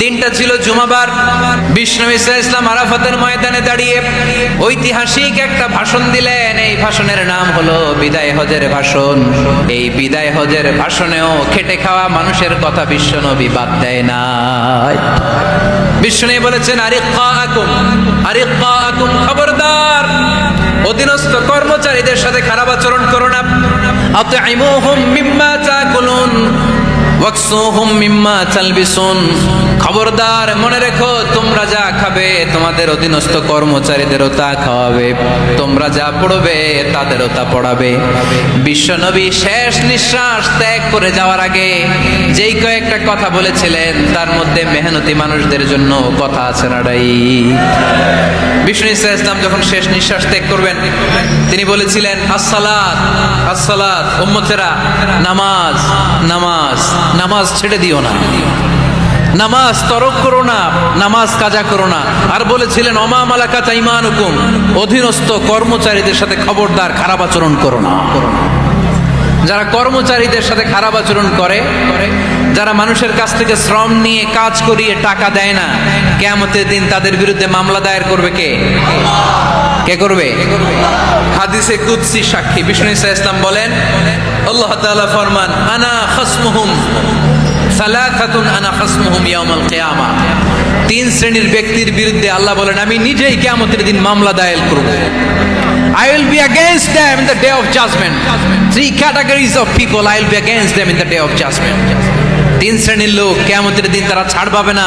দিনটা ছিল জুমাবার। বিষ্ণু ইসা ইসলাম আরাফাতের ময়দানে দাঁড়িয়ে ঐতিহাসিক একটা ভাষণ দিলেন। এই ভাষণের নাম হলো বিদায় হজের ভাষণ। এই বিদায় হজের ভাষণেও খেটে খাওয়া মানুষের কথা বিশ্বনবী বাদ দেয় নাই। বিষ্ণু বলেছেন আরিক্কা আকুম আরিক্কা আকুম খবরদার। অধীনস্থ কর্মচারীদের সাথে খারাপ আচরণ করো না। আতইমুহুম মিম্মা তাকুলুন, ওয়াকসুহুম মিম্মা তালবিসুন। খবরদার, মনে রেখো, তোমরা যা খাবে, তোমাদের অধীনস্থ কর্মচারীদেরও তা খাওয়াবে। তোমরা যা পড়বে, তাদেরও তা পড়াবে। বিশ্বনবী শেষ নিঃশ্বাস ত্যাগ করে যাওয়ার আগে যেই কয়েকটা কথা বলেছিলেন, তার মধ্যে মেহনতি মানুষদের জন্য কথা আছে নাড়াই বিষ্ণু ইসা ইসলাম যখন শেষ নিঃশ্বাস ত্যাগ করবেন, তিনি বলেছিলেন, আসসালাত আসসালাত, উম্মতেরা, নামাজ নামাজ নামাজ ছেড়ে দিও না। নামাজ তরক করো না, নামাজ কাজা করো না। আর বলেছিলেন, অমা মালাকা তাইমান হুকুম অধীনস্থ কর্মচারীদের সাথে খবরদার, খারাপ আচরণ করো না। যারা কর্মচারীদের সাথে খারাপ আচরণ করে, যারা মানুষের কাছ থেকে শ্রম নিয়ে কাজ করিয়ে টাকা দেয় না কেমতের দিন তাদের বিরুদ্ধে মামলা দায়ের করবে কে? কে করবে? হাদিসে কুদসি সাক্ষী। বিষ্ণু ইসা ইসলাম বলেন, আল্লাহ ফরমান, আনা খাসমুহুম সালাসাতুন আনা খাসমুহুম ইয়াউমাল কিয়ামা তিন শ্রেণির ব্যক্তির বিরুদ্ধে আল্লাহ বলেন আমি নিজেই কিয়ামতের দিন মামলা দায়ের করব I will be against them in the day of judgment. Three categories of people I will be against them in the day of judgment. তিন শ্রেণির লোক কেয়ামতের দিন তারা ছাড় পাবে না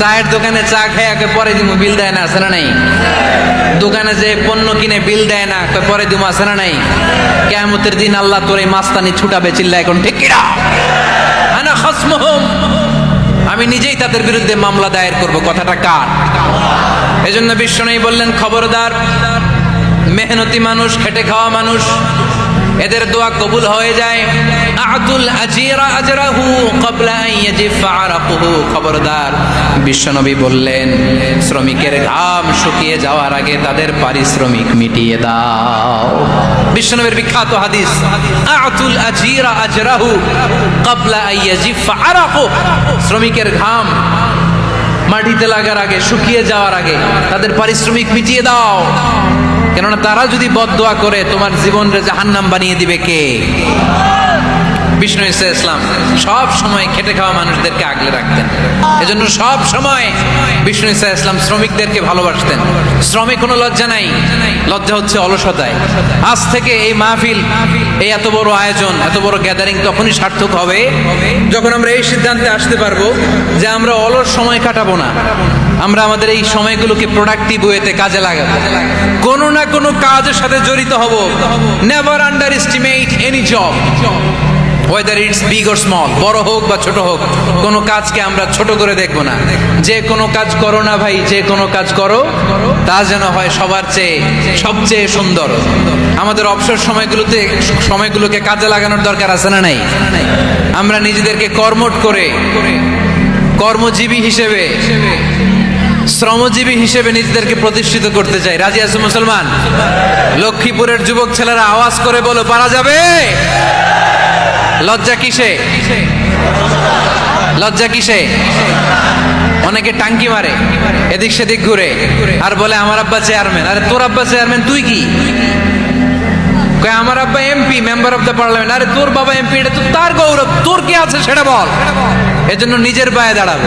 চায়ের দোকানে চা খেয়ে আগে পরে দিব বিল দেয় না, আছে না নাই? দোকানে যে পণ্য কিনে বিল দেয় না পরে দিব আছে না নাই? কেমতের দিন আল্লাহ তোর এই মাস্তানি ছুটাবে চিল্লা এখন, ঠিক আমি নিজেই তাদের বিরুদ্ধে মামলা দায়ের করব, কথাটা কার? এজন্য বিশ্বনবী বললেন, খবরদার, মেহনতি মানুষ, খেটে খাওয়া মানুষ এদের দোয়া কবুল হয়ে যায়। আতুল আজিরা আজরাহু আরাকুহু। খবরদার, বিশ্বনবী বললেন, শ্রমিকের ঘাম শুকিয়ে যাওয়ার আগে তাদের পারিশ্রমিক মিটিয়ে দাও। বিশ্বনবীর বিখ্যাত হাদিস, আতুল আজিরা আজরাহু কবলা ইয়াজিফা আরাকু। শ্রমিকের ঘাম মাটিতে লাগার আগে, শুকিয়ে যাওয়ার আগে তাদের পারিশ্রমিক মিটিয়ে দাও। কেননা তারা যদি বদদোয়া করে তোমার জীবনরে জাহান্নাম বানিয়ে দিবে কে? বিষ্ণু ইসা ইসলাম সব সময় খেটে খাওয়া মানুষদেরকে আগলে রাখতেন। এজন্য সব সময় বিষ্ণু ইসা ইসলাম শ্রমিকদেরকে ভালোবাসতেন। শ্রমে কোনো লজ্জা নাই। লজ্জা হচ্ছে অলসতায়। আজ থেকে এই মাহফিল, এই এত বড় আয়োজন, এত বড় গ্যাদারিং তখনই সার্থক হবে, যখন আমরা এই সিদ্ধান্তে আসতে পারব যে আমরা অলস সময় কাটাবো না। আমরা আমাদের এই সময়গুলোকে প্রোডাক্টিভ ওয়েতে কাজে লাগাবো। কোনো না কোনো কাজের সাথে জড়িত হব। Never underestimate any job whether it's big or small বড় হোক বা ছোট হোক, কোনো কাজকে আমরা ছোট করে দেখব না। যে কোনো কাজ করো না ভাই, যে কোনো কাজ করো, তা যেন হয় সবার চেয়ে, সবচেয়ে সুন্দর। আমাদের অবসর সময়গুলোতে, সময়গুলোকে কাজে লাগানোর দরকার আছে না নাই? আমরা নিজেদেরকে কর্মট করে, কর্মজীবী হিসেবে, শ্রমজীবী হিসেবে নিজেদেরকে প্রতিষ্ঠিত করতে চাই। রাজি আছে মুসলমান? লক্ষ্মীপুরের যুবক ছেলেরা আওয়াজ করে বলো, পারা যাবে? লজ্জা কিসে? লজ্জা কিসে? অনেকে টাঙ্কি মারে, এদিক সেদিক ঘুরে, আর বলে, আমার আব্বা চেয়ারম্যান আরে, তোর আব্বা চেয়ারম্যান তুই কি? আমার আব্বা MP member of the parliament আরে, তোর বাবা এমপি এটা তো তার গৌরব, তোর কি আছে সেটা বল। এজন্য নিজের পায়ে দাঁড়াবো।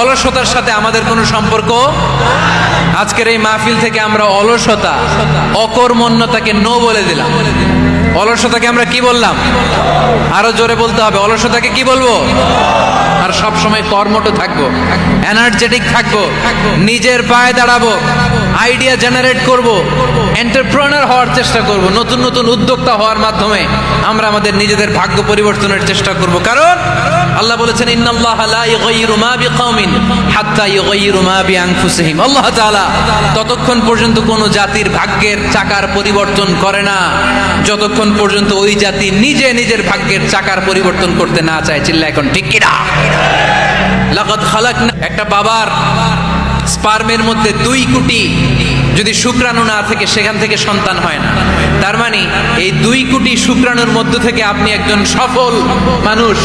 অলসতার সাথে আমাদের কোনো সম্পর্ক? আজকের এই মাহফিল থেকে আমরা অলসতা, অকর্মণ্যতাকে নো বলে দিলাম। অলসতাকে আমরা কি বললাম? আরও জোরে বলতে হবে, অলসতাকে কি বলব? আর সব সময় কর্মঠ থাকব এনার্জেটিক থাকব, নিজের পায়ে দাঁড়াবো আইডিয়া জেনারেট করব এন্টারপ্রেনার হওয়ার চেষ্টা করব, নতুন নতুন উদ্যোক্তা হওয়ার মাধ্যমে আমরা আমাদের নিজেদের ভাগ্য পরিবর্তনের চেষ্টা করব। কারণ আল্লাহ বলেছেন আল্লাহ ততক্ষণ পর্যন্ত কোন জাতির ভাগ্যের চাকার পরিবর্তন করে না। যতক্ষণ পর্যন্ত ওই জাতি নিজে নিজের ভাগ্যের চাকার পরিবর্তন করতে না চায় চিল্লা এখন ঠিক কিনা? লাকাদ খালাকনা একটা বাবার স্পার্মের মধ্যে দুই কোটি যদি শুক্রাণু না থেকে, সেখান থেকে সন্তান হয় না। তার মানে এই দুই কোটি শুক্রাণুর মধ্য থেকে আপনি একজন সফল মানুষ,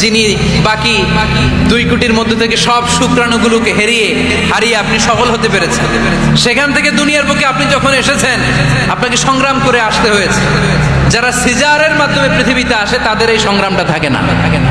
যিনি বাকি দুই কোটির মধ্য থেকে সব শুক্রাণুগুলোকে হেরিয়ে, হারিয়ে আপনি সফল হতে পেরেছেন। সেখান থেকে দুনিয়ার বুকে আপনি যখন এসেছেন, আপনাকে সংগ্রাম করে আসতে হয়েছে। যারা সিজারের মাধ্যমে পৃথিবীতে আসে, তাদের এই সংগ্রামটা থাকে না। থাকে না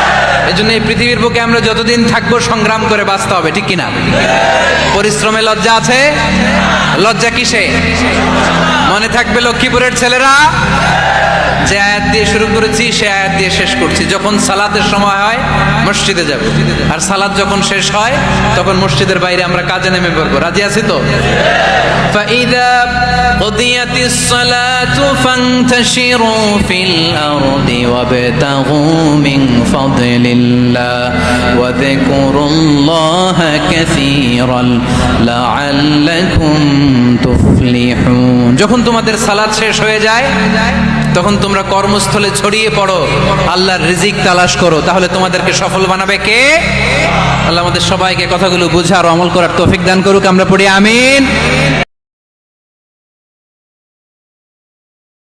এই জন্য এই পৃথিবীর বুকে আমরা যতদিন থাকবো সংগ্রাম করে বাঁচতে হবে ঠিক কিনা পরিশ্রমে লজ্জা আছে লজ্জা কিসে মনে থাকবে লক্ষ্মীপুরের ছেলেরা যে আয়াত দিয়ে শুরু করেছি সে আয়াত দিয়ে শেষ করছি যখন সালাতের সময় হয় মসজিদে যাব আর সালাদ যখন শেষ হয় তখন মসজিদের বাইরে আমরা কাজে নেমে পড়বো রাজি আছি তো فإذا قضيت الصلاة فانتشروا في الأرض وابتغوا من فضل الله وذكروا الله كثيرا لعلكم تفلحون যখন তোমাদের সালাত শেষ হয়ে যায় তখন তোমরা কর্মস্থলে ছড়িয়ে পড়ো আল্লাহর রিজিক তালাশ করো তাহলে তোমাদেরকে সফল বানাবে কে আল্লাহ আমাদের সবাইকে কথাগুলো বুঝার আমল করার তৌফিক দান করুক আমরা পড়ি আমিন